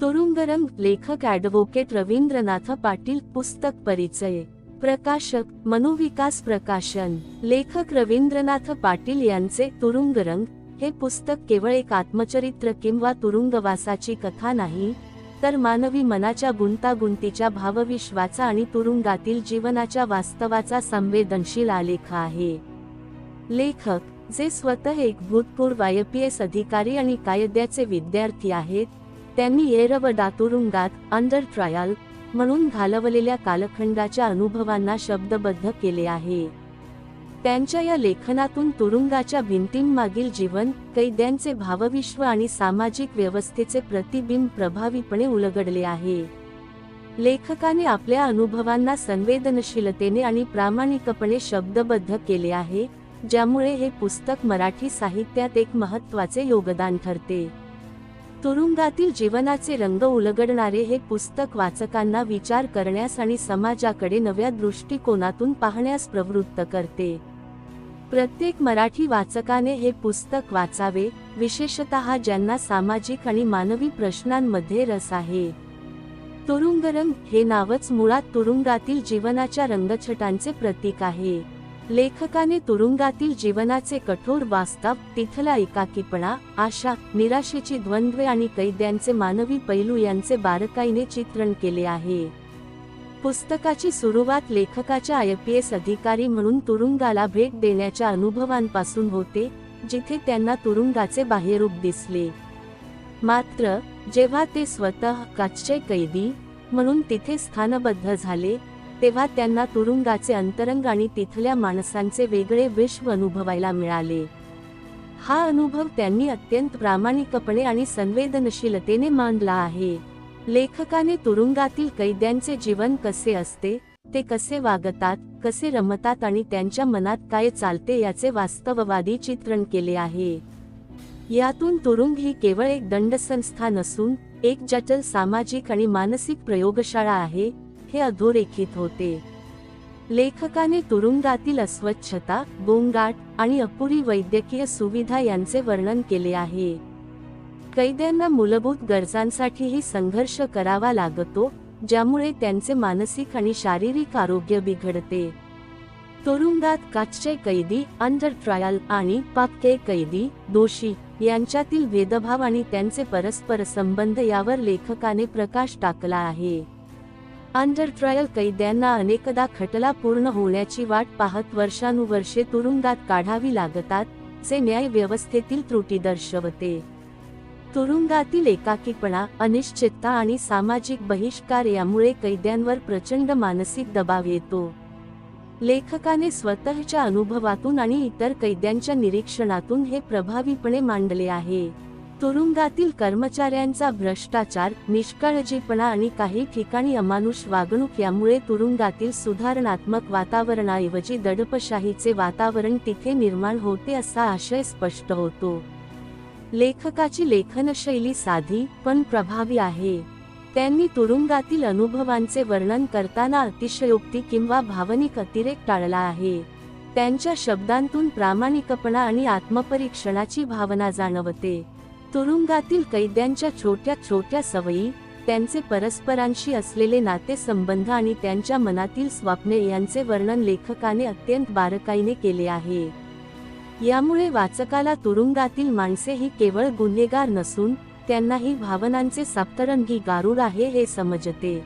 तुरुंगरंग लेखक ॲडव्होकेट रवींद्रनाथ पाटील पुस्तक परिचय. प्रकाशक मनोविकास प्रकाशन. लेखक रवींद्रनाथ पाटील यांचे तुरुंगरंग. हे पुस्तक केवळ एक आत्मचरित्र किंवा तुरुंगवासाची कथा नाही तर मानवी मनाच्या गुंतागुंतीच्या भावविश्वाचा आणि तुरुंगातील जीवनाच्या वास्तवाचा संवेदनशील आलेख आहे. लेखक जे स्वतः एक भूतपूर्व आय पी एस अधिकारी आणि कायद्याचे विद्यार्थी आहेत त्यांनी येरव तुरुंगात अंडर ट्रायल म्हणून घालवलेल्या कालखंडाच्या अनुभवांना शब्दबद्ध केले आहे. त्यांच्या या लेखनातून तुरुंगाच्या भिंतींमागील जीवन कैद्यांचे भावविश्व आणि सामाजिक व्यवस्थेचे प्रतिबिंब प्रभावीपणे उलगडले आहे. लेखकाने आपल्या अनुभवांना संवेदनशीलतेने आणि प्रामाणिकपणे शब्दबद्ध केले आहे ज्यामुळे हे पुस्तक मराठी साहित्यात एक महत्त्वाचे योगदान ठरते. तुरुंगातील जीवनाचे रंग उलगडणारे हे पुस्तक वाचकांना विचार करण्यास आणि समाजाकडे नव्या दृष्टिकोनातून पाहण्यास प्रवृत्त करते. प्रत्येक मराठी वाचकाने हे पुस्तक वाचावे विशेषतः ज्यांना सामाजिक आणि मानवी प्रश्नांमध्ये रस आहे. तुरुंगरंग हे नावच मुळात तुरुंगातील जीवनाच्या रंगछटांचे प्रतीक आहे. लेखकाने तुरुंगातील जीवनाचे कठोर वास्तव तिथला एकाकीपणा आशा निराशेची द्वंद्वे आणि कैद्यांचे मानवी पैलू यांचे बारकाईने चित्रण केले आहे. पुस्तकाची सुरुवात लेखकाच्या आय पी एस अधिकारी म्हणून तुरुंगाला भेट देण्याच्या अनुभवांपासून होते जिथे त्यांना तुरुंगाचे बाह्यरूप दिसले. मात्र जेव्हा ते स्वतः काचचे कैदी म्हणून तिथे स्थानबद्ध झाले तेव्हा त्यांना तुरुंगाचे अंतरंग आणि तिथल्या माणसांचे वेगळे विश्व अनुभवायला मिळाले. हा अनुभव त्यांनी अत्यंत प्रामाणिकपणे आणि संवेदनशीलतेने मांडला आहे. लेखकाने तुरुंगातील कैद्यांचे जीवन कसे असते ते कसे वागतात कसे रमतात आणि त्यांच्या मनात काय चालते याचे वास्तववादी चित्रण केले आहे. यातून तुरुंग ही केवळ एक दंडसंस्था नसून एक जटल सामाजिक आणि मानसिक प्रयोगशाळा आहे हे अधोरेखित होते. लेखकाने तुरुंगातील अस्वच्छता गोंगाट आणि अपुरी वैद्यकीय सुविधा यांचे वर्णन केले आहे. कैद्यांना मूलभूत गरजांसाठीही संघर्ष करावा लागतो ज्यामुळे त्यांचे मानसिक आणि शारीरिक आरोग्य बिघडते. तुरुंगात काचचे कैदी अंडर ट्रायल आणि पक्के कैदी दोषी यांच्यातील भेदभाव आणि त्यांचे परस्पर संबंध यावर लेखकाने प्रकाश टाकला आहे. अंडर ट्रायल कैद्यांना अनेकदा खटला पूर्ण होण्याची वाट पाहत वर्षानुवर्षे तुरुंगात काढावी लागतात जे न्याय व्यवस्थेतील त्रुटी दर्शवते. तुरुंगातील एकाकीपणा अनिश्चितता आणि सामाजिक बहिष्कार यामुळे कैद्यांवर प्रचंड मानसिक दबाव येतो. लेखकाने स्वतःच्या अनुभवातून आणि इतर कैद्यांच्या निरीक्षणातून हे प्रभावीपणे मांडले आहे. तुरुंगातील कर्मचाऱ्यांचा भ्रष्टाचार निष्काळजीपणा आणि काही ठिकाणी अमानुष वागणूक यामुळे तुरुंगातील सुधारणात्मक वातावरणाऐवजी दडपशाहीचे वातावरण तिथे निर्माण होते असा आशय स्पष्ट होतो. लेखकाची लेखनशैली साधी पण प्रभावी आहे. त्यांनी तुरुंगातील अनुभवांचे वर्णन करताना अतिशयोक्ती किंवा भावनिक अतिरेक टाळला आहे. त्यांच्या शब्दांतून प्रामाणिकपणा आणि आत्मपरीक्षणाची भावना जाणवते. तुरुंगातील कैद्यांच्या छोट्या छोट्या सवयी त्यांचे परस्परांशी असलेले नातेसंबंध आणि त्यांच्या मनातील स्वप्ने यांचे वर्णन लेखकाने अत्यंत बारकाईने केले आहे. यामुळे वाचकाला तुरुंगातील माणसे ही केवळ गुन्हेगार नसून त्यांनाही भावनांचे सप्तरंगी गारुड आहे हे समजते.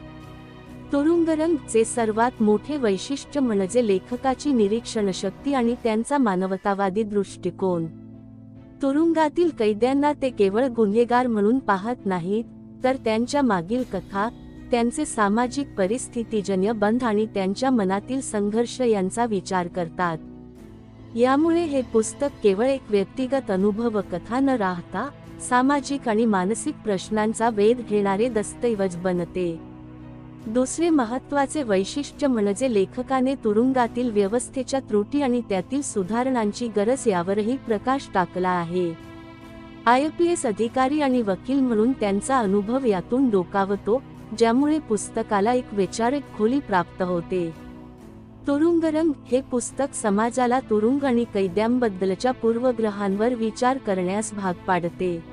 तुरुंगरंगचे सर्वात मोठे वैशिष्ट्य म्हणजे लेखकाची निरीक्षणशक्ती आणि त्यांचा मानवतावादी दृष्टिकोन. तुरुंगातील कैद्यांना ते केवळ गुन्हेगार म्हणून पाहत नाहीत तर त्यांच्या मागील कथा त्यांचे सामाजिक परिस्थितीजन्य बंध आणि त्यांच्या मनातील संघर्ष यांचा विचार करतात. यामुळे हे पुस्तक केवळ एक व्यक्तिगत अनुभव कथा न राहता सामाजिक आणि मानसिक प्रश्नांचा वेध घेणारे दस्तऐवज बनते. दुसरे महत्त्वाचे वैशिष्ट्य म्हणजे लेखकाने तुरुंगातील व्यवस्थेच्या त्रुटी आणि त्यातील सुधारणांची गरज यावरही प्रकाश टाकला आहे. आय पी एस अधिकारी आणि वकील म्हणून त्यांचा अनुभव यातून डोकावतो ज्यामुळे पुस्तकाला एक वैचारिक खोली प्राप्त होते. तुरुंगरंग हे पुस्तक समाजाला तुरुंग आणि कैद्यांबद्दलच्या पूर्वग्रहांवर विचार करण्यास भाग पाडते.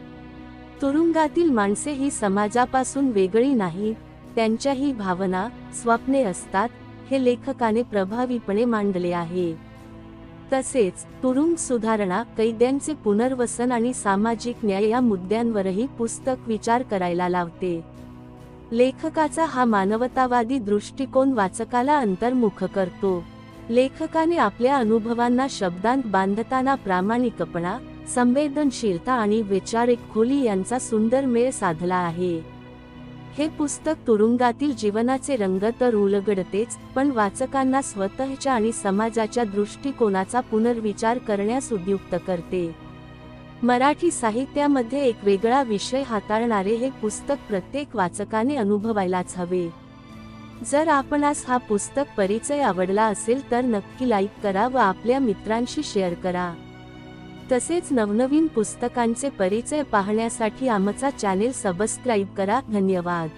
तुरुंगातील माणसे ही समाजापासून वेगळी नाही त्यांच्याही भावना स्वप्ने असतात हे लेखकाने प्रभावीपणे मांडले आहे. तसेच तुरुंग सुधारणा कैद्यांचे पुनर्वसन आणि सामाजिक न्याय या मुद्द्यांवरही पुस्तक विचार करायला लावते. लेखकाचा हा मानवतावादी दृष्टिकोन वाचकाला अंतर्मुख करतो. लेखकाने आपल्या अनुभवांना शब्दांत बांधताना प्रामाणिकपणा संवेदनशीलता आणि वैचारिक खोली यांचा सुंदर मेळ साधला आहे. हे पुस्तक तुरुंगातील जीवनाचे रंग तर उलगडतेच पण वाचकांना स्वतःच्या आणि समाजाच्या दृष्टिकोनाचा पुनर्विचार करण्यास उद्युक्त करते. मराठी साहित्यामध्ये एक वेगळा विषय हाताळणारे हे पुस्तक प्रत्येक वाचकाने अनुभवायलाच हवे. जर आपणास हा पुस्तक परिचय आवडला असेल तर नक्की लाईक करा व आपल्या मित्रांशी शेअर करा. तसेच नवनवीन पुस्तकांचे परिचय पाहण्यासाठी आमचा चॅनेल सबस्क्राईब करा. धन्यवाद.